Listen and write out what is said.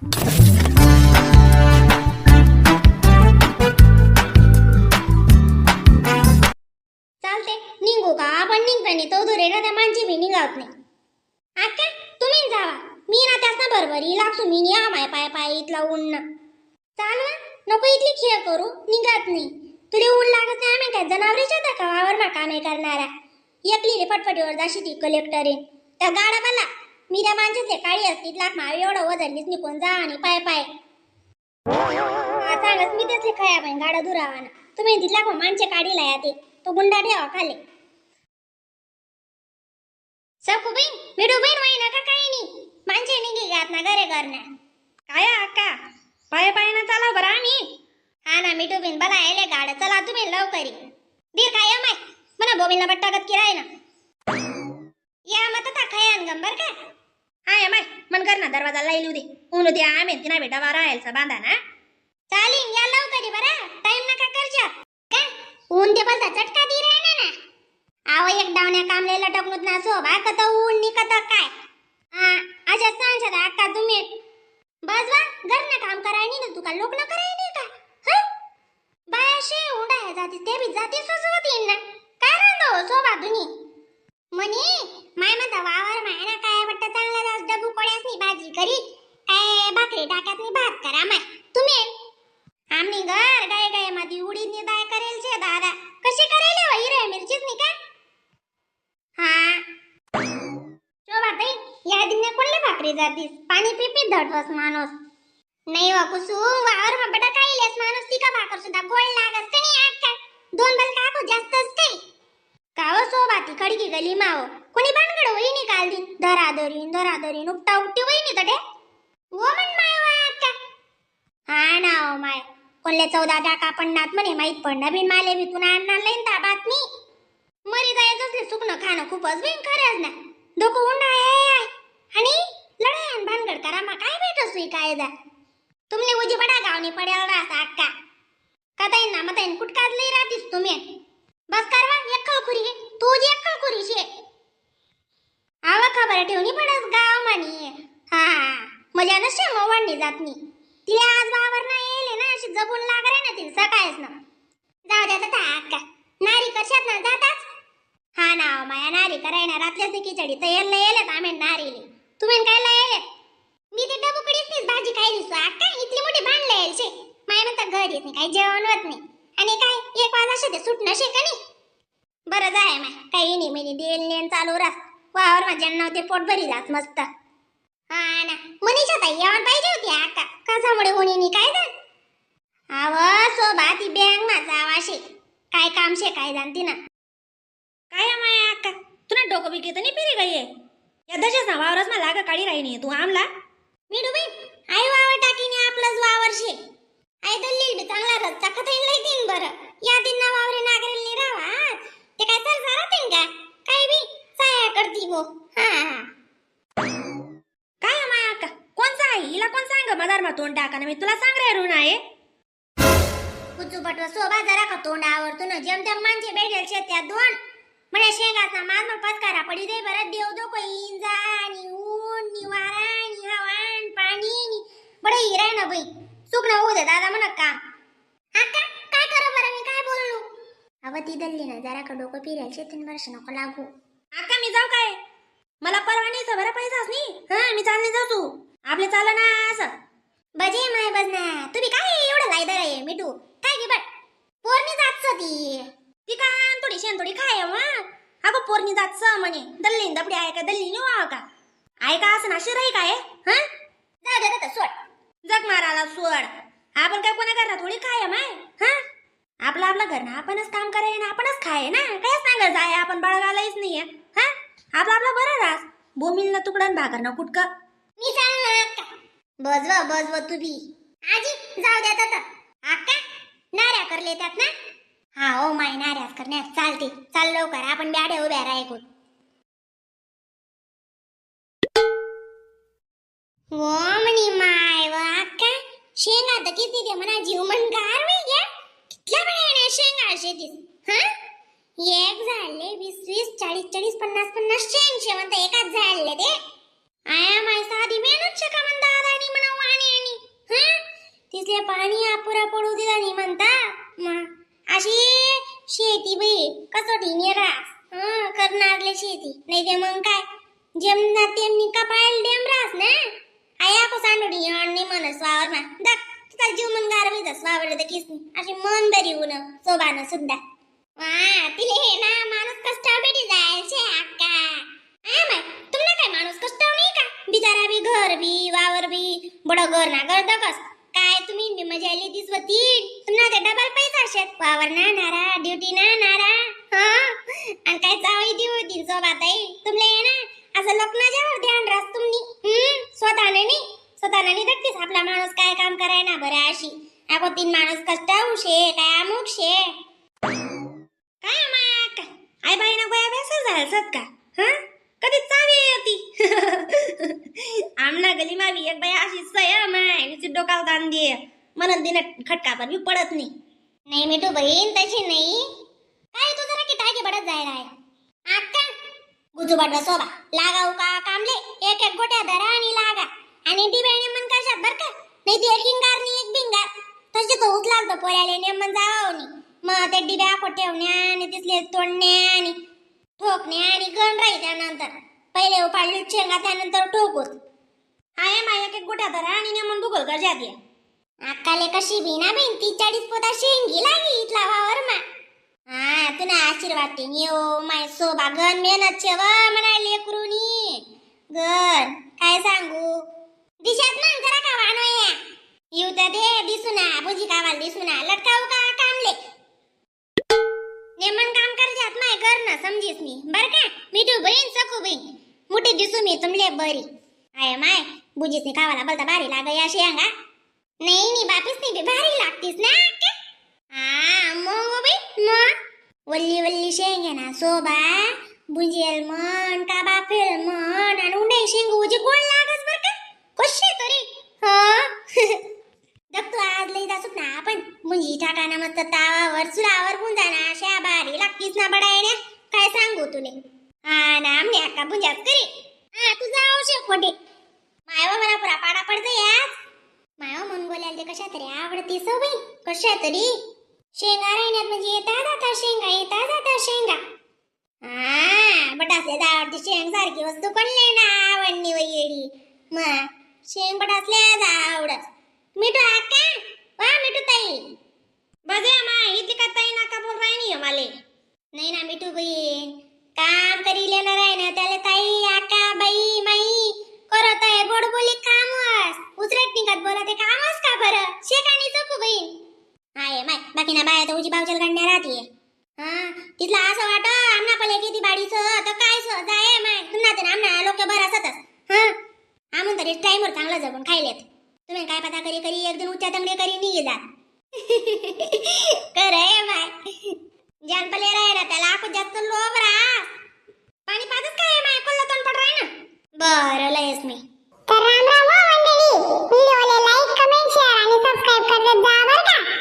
चालते निघू का? आपण निघताना तो दुरे ना त्या माणशी बी निघावत नाही. आका तुम्ही जावा. मी ना त्यासना बरोबर ही लागतो मी या माय पाय पाय इथला ऊन चालू नको इथली खेळ करू. निघत नाही. तुला ऊन लागत नाही आम्ही काय जनावरीच्या त्या का वावर मा कामे करणारा. एकली रे पटपटीवर जाशी ती कलेक्टर आहे त्या गाडा मला मी त्या माणसाचे काळी असती लाख मावे एवढं वजनलीच निघून जा आणि पाय पाय. हा सांगत मी त्याचे खाया पाय गाडा दुरावाना. तुम्ही तिथला को माणसे काढीला या ते. तो गुंडा ठेवा खाले. सखू बहीण मिडू बहीण वाई नका काही नाही? माणसे निघी गात ना घरे करण्या काय हो अक्का? पाय पाय ना चला बरं आम्ही. हा ना मिठू बिन बला यायले गाड. चला तुम्ही लवकरी. दीर काय माय. म्हणा बोबीला बट्टागत किराय ना या मत था खयान गंबर का? आहे माय मन कर ना दरवाजा लाईल उदे ऊन दे आम्ही तिना बेटा वारा यायचा बांधा ना चालीन या लवकरी बरा. टाइम नका करजा. का ऊन ते बलता चटका दी रे ना ना आव एक डावण्या कामलेला टकनूत ना सो बा कत ऊन नि कत काय? हा अशा सांगशात अक्का तुम्ही. बस वा घर ना काम करायनी ना तुका लोक कराय करायनी का? हं? बाया शे उंडा जाती ते बी जाती सुचवतीन ना. काय रांदो सोबा दुनी म्हणे माय म्हणता वावर माय ना काय वाटतं? चांगला जास डबू कोळ्यासनी भाजी करी? काय भाकरी टाक्यातनी भात करा माय तुम्ही? आम्ही घर गाय गायमध्ये उडी नि दाय करेल छे दादा. कशी करेल हो हिरव्या मिरचीच नि का? हा. शोभा ताई या दिने कोणले भाकरी जातीस? पाणी पिपी धडवस माणूस. नाही हो, वा कुसुम वावर हा बटा काईलेस माणूस. ती का भाकर सुद्धा गोड लागस कणी काय दोन बल काकू जास्तच काही? ती खडकी गली माव? कोणी बांगड होई काल दिन धरा धरीन धरा धरीन उपटा उपटी होई तडे वो मन माय वा हा ना ओ माय. कोणले चौदा टाका पन्नात म्हणे माहीत पडणं बिन माले बी पुन्हा आणणार लईन ता बातमी. मरी जायचं असले सुकणं खाणं खूपच बिन खरंच ना डोकं उंडा आहे आणि लढाई भानगड करा मा काय भेटस सुई काय दा तुमने उजी बडा गावनी पडेल रास अक्का कताईन ना मताईन कुटकाच लई राहतीस तुम्ही. बस करवा एक्कल खुरी घे तू जी एक्कल खुरी शे आवा खबर ठेवणी पडस गाव म्हणी. हा मजा नसे मवाडणी जात नी. तिला आज वावर ना येले ना अशी जबून लागरे ना तिला सकाळच ना जाऊ द्या आता अक्का. नारी कशात ना जाताच. हा ना माया नारी कराय ना रातल्याच खिचडी तर येल येले आम्ही नारीले. तुम्ही काय येलेत मी ते डबुकडीच तीच भाजी खायली दिसतो अक्का इतली मोठी भांडले यायला शे माय म्हणता घरी येत नाही काही जेवण होत नाही. आणि काय एक वाजा शे ते सुटणं शे का नाही? बरं जाय माय. काही नाही मी देल नेन चालू रास वावर माझ्या नव्हते पोट भरी जास मस्त. हा ना. मनीषा ताई यावर पाहिजे होती अक्का कसामुळे कोणी काय तर आव सोबा ती बँक माझा आवाशे. काय काम शे काय जाणती ना काय माया अक्का तुला डोकं बिके तर नाही पिरी गई या दशाच ना वावरच ना लागा काढी राही नाही. तू आमला? मी डुबी आई वावर टाकीने आपलंच वावर शे. आई दल्ली बी चांगला रस्ता. लई दिन बरं. या दिन ना वावरे नागरेल नि रावा ते काय सर झालं तीन का काय बी? साया करती हो. वो हा काय आहे माया अक्का? कोणचा आहे? हिला कोण सांग? मदार मा तोंड टाका ना. मी तुला सांग रे ऋण आहे कुचू पटवा सोबा जरा का तोंड आवडतो ना जेम तेम बेडेल भेटेल त्या दोन. म्हणे शेंगाचा मार मग पत्कारा पडी दे बरं. देव दो कोई जा आणि ऊन नि आणि हवा पाणी बडे हिरा ना बाई. सुकणं होऊ दे दादा म्हणत काम अक्का काय करू बरं मी काय बोललो अवं ती दल्ली ना जरा का डोकं फिरायला शेतीन वर्ष नको लागू. अक्का मी जाऊ काय? मला परवानगी तर बरं पैसाच नाही. हा मी चालले जाऊ तू. आपले चाल ना असं. बजे माय बजना तुम्ही काय एवढं लायदर आहे मिठू? काय की बट पोरणी जात ती. ती काय थोडी शेण थोडी खाय हो, मग अगं पोरणी स म्हणे. दल्ली दपडी आहे का दल्ली निवा का? आहे का असं ना शिराई काय हा? जाऊ दे सोड. जग माराला सोड. आपण काय कोणा करणार थोडी खाय माय? हा? आपलं आपलं घर ना आपणच काम कराय ना आपणच खाय ना. काय गरज आहे आपण बाळगालाच नाहीये. हा? आपलं आपलं बरं रास. बोमिल ना तुकडन भाकर ना कुटक. मी चालणार बजव बजव तुम्ही. आजी जाऊ द्या आता. आका नाऱ्या करले त्यात ना? हा ओ माय नाऱ्याच करण्यात. चालते. चाल लवकर. आपण ब्याड्या उभ्या राहायकून ओ म्हणी माय वा आका शेंगा तर किती ते म्हणा जीव मन गार शेंगा तीस हा? एक झाडले वीस वीस चाळीस चाळीस पन्नास पन्नास शेंग शेवंत एकाच झाडले ते. आया माय साधी मेहनत शका म्हणता आणि म्हणा वाणी पिण्याला पाणी अपुरा पडू दिला नाही म्हणता. अशी शेती बाई कसोटी निरा हं करणारले शेती. नाही ते मग काय? जेमना तेमनी कपाळ डेम रास ना? आया को सांडोडी आणि म्हणस स्वावर मा दक जीव मन गार मी तर किस अशी मन बरी होऊन सोबानं सुद्धा. वा तिले हे ना माणूस कष्टाव भेटी जायचे अक्का. आ माय तुम्हाला काय माणूस कष्टाव नाही का? बिचारा बी घर बी वावर बी बड घर ना घर दकस काय तुम्ही बी मजा आली दिसवती तुम्हाला ते डबल पैसा शेत वावर ना नारा ड्युटी ना नारा. हा? आणि काय चावई दी होती सोबाताई? तुमले ये ना असं लोकनाच्यावर ध्यान रास तुम्ही. स्वतःने नाही? स्वतःने नाही आपला माणूस काय ना बरं अशी. अगो तीन माणूस कष्टाऊ शे काय अमुक शे? काय अमाक आई बाई ना गोया बेसर का? हा? कधी चावी होती. आमना गली मावी एक बाई अशी सय माय विची डोकाव दान दे म्हणून तिने खटका पण मी पडत नाही. नाही मिठू बहीण तशी नाही. काय तू जरा की टाकी पडत जायला आहे? आत्ता गुजुबाट सोबा. लागाव का कामले? एक एक गोट्या धरा आणि लागा. आणि ती बहिणी मन कशात बर का? ते एक हिंगार नी एक बिंगार तसे तो उचलाल तो पोऱ्याले नेमन जावाव मग ते डिब्या को ठेवण्या आणि तिथले तोडण्या आणि ठोकण्या आणि गण राही त्यानंतर. पहिले उपाडली शेंगा त्यानंतर ठोकूत आहे माया एक गोट्या धरा आणि नेमन भूगोल कर जाते अक्काले कशी बिना बिन ती चाळीस पोता शेंगी लागी इथला वावर मा हा तुला आशीर्वाद ते येऊ माय सोबा गण मेहनत ठेव म्हणाले लेकरुनी. गण काय सांगू? दिशा ना जरा का वानो या येऊ तर दे दिसू ना बुजी कावाल दिसू ना लटकावू का कामले नेमन काम कर जात माय कर ना समजीस मी. बर का? मी तू बहीण सकू बहीण. मोठी दिसू मी तुमले बरी. आय माय बुजीस नी कावाला बलता भारी लाग या शेंगा नाही नी बापीस नी बी भारी लागतीस ना? का हा मग बाई मग वल्ली वल्ली शेंगे ना सोबा. बुंजेल मन का बापेल मन आणि उंडे शेंग उजी गोड लागस बर का कशी तरी हा जग तू आज लई जासूक ना आपण मुंजी मस्त तावावर चुलावर बुंजाना अशा भारी लागतीस ना बडायण्या. काय सांगू तुले? हा ना आमने अक्का बुंजाच करी. हा तुझा औषध खोटे. मायवा मला पुरा पाडा पडतो याच मायवा मन बोलायला ते कशा तरी आवडते सवय हो कशा तरी. शेंगा राहण्यात म्हणजे येता जाता शेंगा येता जाता शेंगा. हा बटासल्या आवडते शेंग सारखी वस्तू कोणले ना आवडणी वयेडी मग शेंग बटासल्या आवडत मिठू आका वा मिठू ताई बजे माय इथे का ताई नाका बोल राही नाही माले नाही ना मिठू बाई काम करी लेणार आहे ना त्याला ताई आका बाई माई करत आहे गोड बोली कामच उचरट निघत बोला ते कामच का बरं शेकाणी चपू बहीण आहे माय. बाकी ना बाया तर उजी बावचल गण्या राहते हा तिथला असं वाट. आमना पले किती बाडीच. तर काय जाय माय. पुन्हा तर आमना लोक बरं असतच. हा? आमून तरी टाईमवर चांगलं जगून खायलेत. तुम्ही काय पता करी करी एक दिन उच्चा तंगडे करी निघे जा. करे माय. जान पले राय ना त्याला आपण जास्त लोभ राहा पाणी पाजत काय माय? कोल्ला तोंड पड राय ना. बरं लयस मी. तर राम राम हो मंडळी. व्हिडिओला लाईक कमेंट शेअर आणि सबस्क्राईब करत जा बरं का.